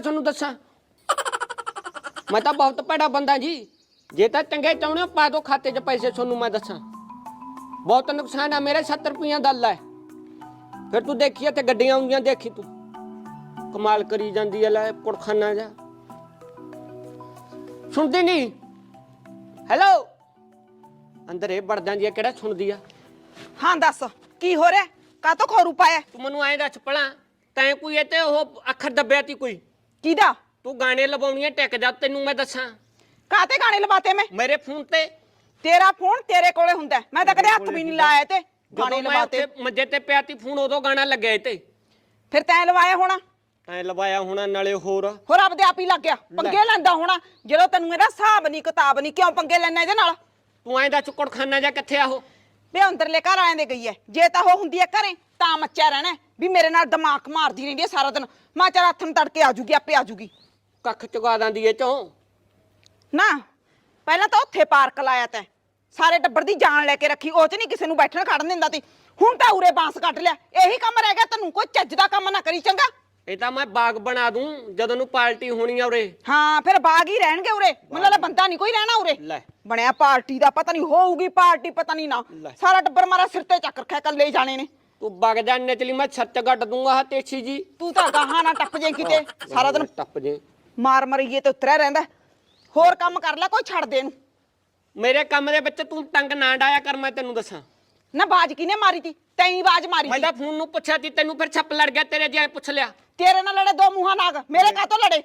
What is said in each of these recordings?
ਤੁਹਾਨੂੰ ਦੱਸਾਂ। ਮੈਂ ਤਾਂ ਬਹੁਤ ਭੈੜਾ ਬੰਦਾ ਜੀ। ਜੇ ਤਾਂ ਚੰਗੇ ਚਾਹੁੰਦੇ ਹੋ ਪਾ ਦਿਓ ਖਾਤੇ 'ਚ ਪੈਸੇ ਤੁਹਾਨੂੰ ਮੈਂ ਦੱਸਾਂ। ਬਹੁਤ ਨੁਕਸਾਨ ਆ ਮੇਰੇ 70 ਰੁਪਈਆਂ ਦਾ ਹੈ ਫਿਰ ਤੂੰ ਦੇਖੀ ਤੇ ਗੱਡੀਆਂ ਆਉਂਦੀਆਂ ਦੇਖੀ ਤੂੰ। ਕਮਾਲ ਕਰੀ ਜਾਂਦੀ ਐ ਲੈ ਪੁਰਖਾਨਾ ਜਾ। ਸੁਣਦੀ ਨਹੀਂ ਹੈਲੋ ਅੰਦਰ ਇਹ ਵੜ ਜਾਂਦੀ ਐ ਕਿਹੜਾ ਸੁਣਦੀ ਆ? ਹਾਂ ਦੱਸ। ਕੀ ਹੋ ਰਿਹਾ? ਕਾਤੋਂ ਖੋਰੂ ਪਾਇਆ? ਤੂੰ ਮੈਨੂੰ ਐਂ ਦੱਸ ਪਲਾਂ ਤੈਂ ਕੋਈ ਇਹ ਤੇ ਉਹ ਅੱਖਰ ਦੱਬਿਆ ਤੀ ਕੋਈ? ਕਿਹਦਾ? ਤੂੰ ਗਾਣੇ ਲਵਾਉਣੀਆਂ ਟਿਕ ਜਾ ਤੈਨੂੰ ਮੈਂ ਦੱਸਾਂ। ਕਾਤੇ ਗਾਣੇ ਲਵਾਤੇ ਮੈਂ? ਮੇਰੇ ਫੋਨ ਤੇ। ਤੇਰਾ ਫੋਨ ਤੇਰੇ ਕੋਲੇ ਹੁੰਦਾ। ਮੈਂ ਤਾਂ ਕਦੇ ਹੱਥ ਵੀ ਨਹੀਂ ਲਾਇਆ ਤੇ ਗਾਣੇ ਲਵਾਤੇ। ਮੰਜੇ ਤੇ ਪਿਆ ਤੀ ਫੋਨ ਉਦੋਂ ਗਾਣਾ ਲੱਗਿਆ ਤੇ ਫਿਰ ਤੈਂ ਲਵਾਇਆ ਹੋਣਾ? ਐ ਲਵਾਇਆ ਹੋਣਾ ਨਾਲੇ ਹੋਰ। ਹੋਰ ਆਪਦੇ ਆਪ ਹੀ ਲੱਗ ਗਿਆ। ਪੰਗੇ ਲੈਂਦਾ ਹੋਣਾ। ਜਦੋਂ ਤੈਨੂੰ ਇਹਦਾ ਹਿਸਾਬ ਨਹੀਂ ਕਿਤਾਬ ਨਹੀਂ ਕਿਉਂ ਪੰਗੇ ਲੈਣਾ ਇਹਦੇ ਨਾਲ? ਤੂੰ ਐਂ ਦੱਸ ਕੁੜਖਾਨਾ ਜਾ ਕਿੱਥੇ ਆ ਉਹ? ਵੇ ਅੰਦਰਲੇ ਘਰ ਆਏ ਦੇ ਗਈ ਐ। ਜੇ ਤਾਂ ਉਹ ਹੁੰਦੀ ਐ ਘਰੇ ਤਾਂ ਮੱਚਿਆ ਰਹਿਣਾ ਵੀ ਮੇਰੇ ਨਾਲ ਦਿਮਾਗ ਮਾਰਦੀ ਰਹਿੰਦੀ ਐ ਸਾਰਾ ਦਿਨ। ਮੈਂ ਚੱਲ ਹੱਥ ਨੂੰ ਤੜਕੇ ਆ ਜੂਗੀ ਆਪੇ ਆ ਜੂਗੀ। ਕੱਖ ਚੁਗਾ ਦਾਂਦੀ ਇਹ ਚੋਂ। ਨਾ ਪਹਿਲਾਂ ਤਾਂ ਉੱਥੇ ਪਾਰਕ ਲਾਇਆ ਤੈਂ। ਸਾਰੇ ਟੱਬਰ ਦੀ ਜਾਨ ਲੈ ਕੇ ਰੱਖੀ ਉਹ ਚ ਨਹੀਂ ਕਿਸੇ ਨੂੰ ਬੈਠਣ ਖੜਨ ਦਿੰਦਾ ਤੀ ਹੁਣ ਤਾਂ ਉਰੇ ਬਾਂਸ ਕੱਟ ਲਿਆ। ਇਹੀ ਕੰਮ ਰਹਿ ਗਿਆ ਤੈਨੂੰ ਕੋਈ ਚੱਜ ਦਾ ਕੰਮ ਨਾ ਕਰੀ ਚੰਗਾ? ਇਹ ਤਾਂ ਮੈਂ ਬਾਗ ਬਣਾ ਦੂੰ ਜਦੋਂ ਨੂੰ ਪਾਰਟੀ ਹੋਣੀ ਆ ਉਰੇ। ਹਾਂ ਫਿਰ ਬਾਗ ਹੀ ਰਹਿਣਗੇ ਉਰੇ। ਮੈਨੂੰ ਲੱਗਦਾ ਬੰਦਾ ਨਹੀਂ ਕੋਈ ਰਹਿਣਾ ਉਰੇ। ਲੈ। ਬਣਿਆ ਪਾਰਟੀ ਦਾ ਪਤਾ ਨਹੀਂ ਹੋਊਗੀ ਪਾਰਟੀ ਪਤਾ ਨਹੀਂ ਨਾ। ਲੈ। ਸਾਰਾ ਟੱਬਰ ਮਾਰਾ ਸਿਰ ਤੇ ਚੱਕ ਰੱਖਿਆ ਕੱਲੇ ਹੀ ਜਾਣੇ ਨੇ। ਤੂੰ ਵਗ ਜਾ ਨਚਲੀ ਮੈਂ ਛੱਤ ਗੱਡ ਦੂੰਗਾ ਹਾ ਤੇਛੀ ਜੀ। ਤੂੰ ਤਾਂ ਗਾਹਾਂ ਨਾ ਟੱਪ ਜੇ ਕਿਤੇ ਸਾਰਾ ਦਿਨ ਟੱਪ ਜੇ। ਮਾਰ ਮਰੀਏ ਤੇ ਉਤਰਿਆ ਰਹਿੰਦਾ। ਹੋਰ ਕੰਮ ਕਰ ਲੈ ਕੋਈ ਛੱਡ ਦੇ ਇਹਨੂੰ। ਮੇਰੇ ਕੰਮ ਦੇ ਵਿੱਚ ਤੂੰ ਟੰਗ ਨਾ ਡਾਇਆ ਕਰ ਮੈਂ ਤੈਨੂੰ ਦੱਸਾਂ। ਨਾ ਬਾਜ ਕਿਨੇ ਮਾਰੀ ਤੀ? ਤੈਂ ਬਾਜ ਮਾਰੀ ਮੈਂ ਤੀ। ਤਾਂ ਫੋਨ ਨੂੰ ਪੁੱਛਿਆ ਤੀ ਤੈਨੂੰ ਫਿਰ ਛੱਪ ਲੜ ਗਿਆ ਤੇਰੇ ਜਿਹਾ ਪੁੱਛ ਲਿਆ। ਤੇਰੇ ਨਾਲ ਲੜੇ ਦੋ ਮੂੰਹਾਂ ਨਾਗ ਮੇਰੇ ਕਾਤੋਂ ਲੜੇ?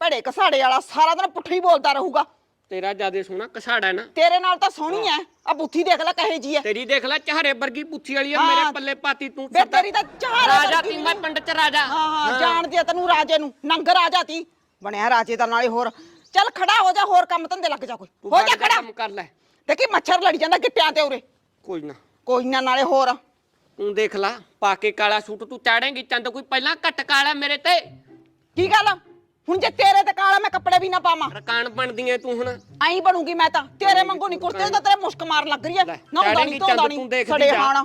ਭੜੇ ਕਸਾੜੇ ਵਾਲਾ ਸਾਰਾ ਦਿਨ ਪੁੱਠੀ ਬੋਲਦਾ ਰਹੂਗਾ। ਤੇਰਾ ਜਿਆਦੇ ਸੋਹਣਾ ਕਸਾੜਾ ਹੈ ਨਾ। ਤੇਰੇ ਨਾਲ ਤਾਂ ਸੋਹਣੀ ਐ। ਆ ਬੁੱਥੀ ਦੇਖ ਲੈ ਕਹੇ ਜੀ ਐ। ਤੇਰੀ ਦੇਖ ਲੈ ਚਾਹਰੇ ਵਰਗੀ ਪੁੱਛੀ ਵਾਲੀ ਆ ਹਾਂ। ਮੇਰੇ ਪੱਲੇ ਪਾਤੀ ਤੂੰ ਵੇ ਤੇਰੀ ਤਾਂ ਚਾਰ ਰਾਜਾ ਤੀ ਮੈਂ ਪਿੰਡ ਚ ਰਾਜਾ। ਹਾਂ ਹਾਂ ਜਾਣਦੀ ਐ ਤੈਨੂੰ ਰਾਜੇ ਨੂੰ। ਨੰਗ ਰਾਜਾ ਤੀ। ਬਣਿਆ ਰਾਜੇ ਦਾ ਨਾਲੇ ਹੋਰ। ਚੱਲ ਖੜਾ ਹੋ ਜਾ ਹੋਰ ਕੰਮ ਧੰਦੇ ਲੱਗ ਜਾ ਕੋਈ। ਤੂੰ ਹੋ ਜਾ ਖੜਾ। ਕੰਮ ਕਰ ਲੈ। ਦੇਖੀ ਮੱਛਰ ਲੜੀ ਜਾਂਦਾ ਗਿੱਟਿਆਂ ਤੇ ਉਰੇ। ਕੋਈ ਨਾ। ਕੋਈ ਨਾ ਨਾਲੇ ਹੋਰ। ਤੂੰ ਦੇਖ ਲੈ ਪਾ ਕੇ ਕਾਲਾ ਸੂਟ ਤੂੰ ਚਾੜੇਂਗੀ ਚੰਦ ਕੋਈ ਪਹਿਲਾਂ ਘੱਟ ਕਾਲਾ ਮੇਰੇ ਤੇ। ਕੀ ਗੱਲ? ਹੁਣ ਜੇ ਤੇਰੇ ਤੇ ਕਾਲਾ ਮੈਂ ਕੱਪੜੇ ਵੀ ਨਾ ਪਾਵਾਂ। ਰਕਾਨ ਬਣਦੀ ਐ ਤੂੰ ਹੁਣ। ਐਂ ਬਣੂਗੀ ਮੈਂ ਤਾਂ। ਤੇਰੇ ਵਾਂਗੂ ਨਹੀਂ ਕੁਰਤੇ ਦਾ ਤੇਰੇ ਮੁਸ਼ਕ ਮਾਰ ਲੱਗ ਰਹੀ ਐ ਨਾ ਹੁੰਦਾ ਨਹੀਂ ਧੋਂਦਾ ਨਹੀਂ ਤੂੰ ਸੜੇ। ਹਾਣਾ।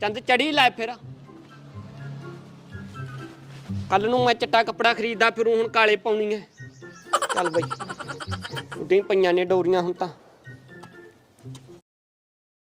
ਚੰਦ ਚੜੀ ਲੈ ਫਿਰ। ਕੱਲ ਨੂੰ ਮੈਂ ਚਿੱਟਾ ਕੱਪੜਾ ਖਰੀਦਦਾ ਫਿਰ ਹੁਣ ਕਾਲੇ ਪਾਉਣੀ ਐ। ਚੱਲ ਬਈ ਹੀ ਪਈਆਂ ਨੇ ਡੋਰੀਆਂ ਹੁਣ ਤਾਂ।